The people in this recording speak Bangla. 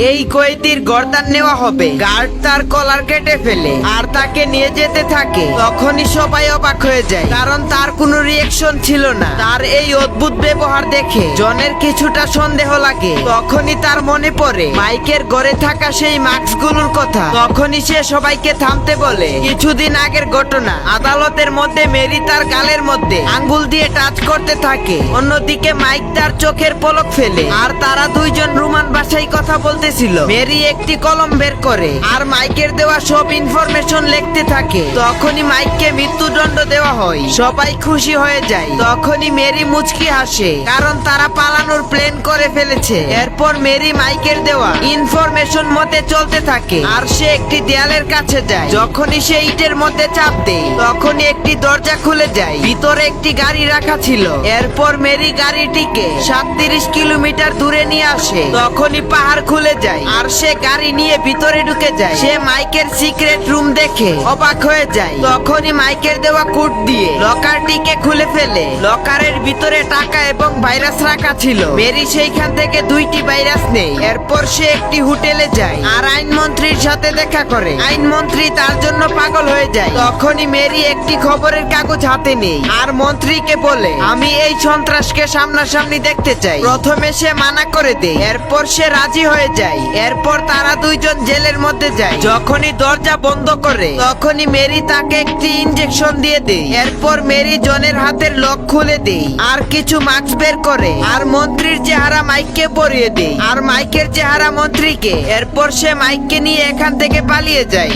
এই কয়েদির গর্দান নেওয়া হবে। গার্ড তার কলার কেটে ফেলে। আর তাকে নিয়ে যেতে থাকে। তখনই সবাই অবাক হয়ে যায়। কারণ তার কোনো রিয়েকশন ছিল না। তার এই অদ্ভুত ব্যবহার দেখে জনের কিছুটা সন্দেহ লাগে। তখনই তার মনে পড়ে, মাইকের ঘরে থাকা সেই মাস্কগুলোর কথা। তখনই সে সবাইকে থামতে বলে, কিছুদিন আগের ঘটনা। আদালতের মধ্যে মেরি তার গালের মধ্যে আঙ্গুল দিয়ে টাচ করতে থাকে। অন্যদিকে মাইক তার চোখের পলক ফেলে। আর তারা দুইজন রোমান বাসায় কথা বলতেছিল মেরি একটি কলম বের করে আর মাইকের দেওয়া সব ইনফরমেশন লিখতে থাকে। তখনই মাইককে মৃত্যুদণ্ড দেওয়া হয়। সবাই খুশি হয়ে যায়। তখনই মেরি মুচকি হাসে, কারণ তারা পালানোর প্ল্যান করে ফেলেছে। এরপর মেরি মাইকের দেওয়া ইনফরমেশন মতে চলতে থাকে। আর সে একটি দেয়ালের কাছে যায়। যখনই সে ইটের মধ্যে চাপ দেয়, তখনই একটি দরজা খুলে যায়। ভিতরে একটি গাড়ি রাখা ছিল। এরপর মেরি গাড়িটিকে সাতত্রিশ কিলোমিটার দূরে নিয়ে আসে। তখনই পাহাড় খুলে যায়। আর সে গাড়ি নিয়ে ভিতরে ঢুকে যায়। সে মাইকের সিক্রেট রুম দেখে অবাক হয়ে যায়। তখনই মাইকের দেওয়া কোড দিয়ে লকারটিকে খুলে ফেলে। লকারের ভিতরে টাকা এবং ভাইরাস রাখা ছিল। মেরি সেইখান থেকে দুইটি ভাইরাস নেই এরপর সে একটি হোটেলে যায়। আর আইনমন্ত্রীর সাথে দেখা করে। আইনমন্ত্রী তার জন্য পাগল হয়ে যায়। তখনই মেরি একটি খবরের কাগজ হাতে নেই আর মন্ত্রীকে বলে, আমি এই সন্ত্রাসকে সামনাসামনি দেখতে চাই। প্রথমে সে মানা করে দেয়। এরপর সে রাজি হয়ে যায় এরপর তারা দুইজন জেলের মধ্যে যায়। যখনই দরজা বন্ধ করে, তখনই মেরি তাকে একটি ইনজেকশন দিয়ে দেয়। এরপর মেরি জনের হাতের লক খুলে দেয়, আর কিছু মাস্ক বের করে, আর মন্ত্রীর চেহারা মাইককে পরিয়ে দেয়, আর মাইকের চেহারা মন্ত্রীকে। এরপর সে মাইককে নিয়ে এখান থেকে পালিয়ে যায়।